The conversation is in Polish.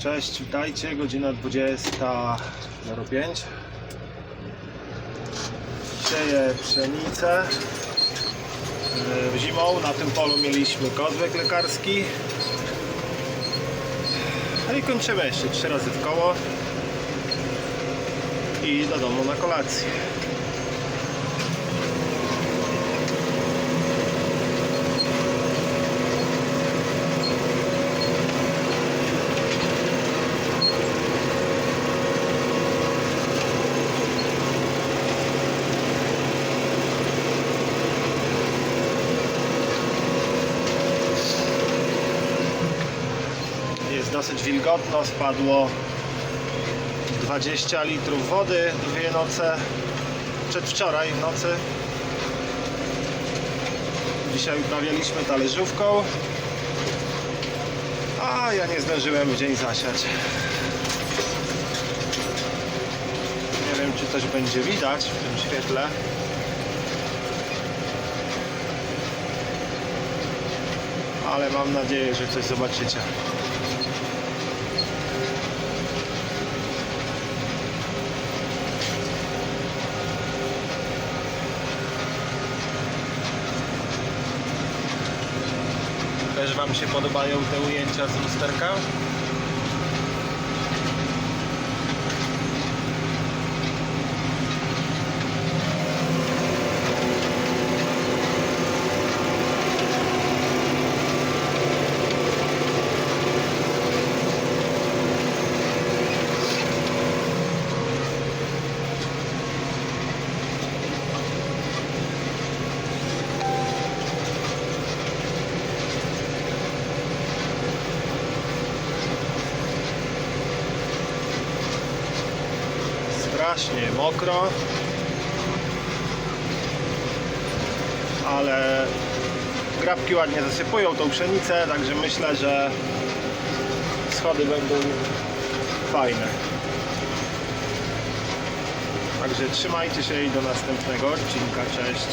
Cześć, witajcie, godzina 20.05 Sieję pszenicę. Yy, Zimą na tym polu mieliśmy kozłek lekarski. No i kończymy jeszcze trzy razy w koło I do domu na kolację Jest dosyć wilgotno, spadło 20 litrów wody dwie noce przedwczoraj w nocy. Dzisiaj uprawialiśmy talerzówką. A ja nie zdążyłem w dzień zasiać. Nie wiem czy coś będzie widać w tym świetle. Ale mam nadzieję, że coś zobaczycie Też Wam się podobają te ujęcia z lusterka? Strasznie mokro. Ale grabki ładnie zasypują tą pszenicę, także myślę, że schody będą fajne. Także trzymajcie się i do następnego odcinka. Cześć.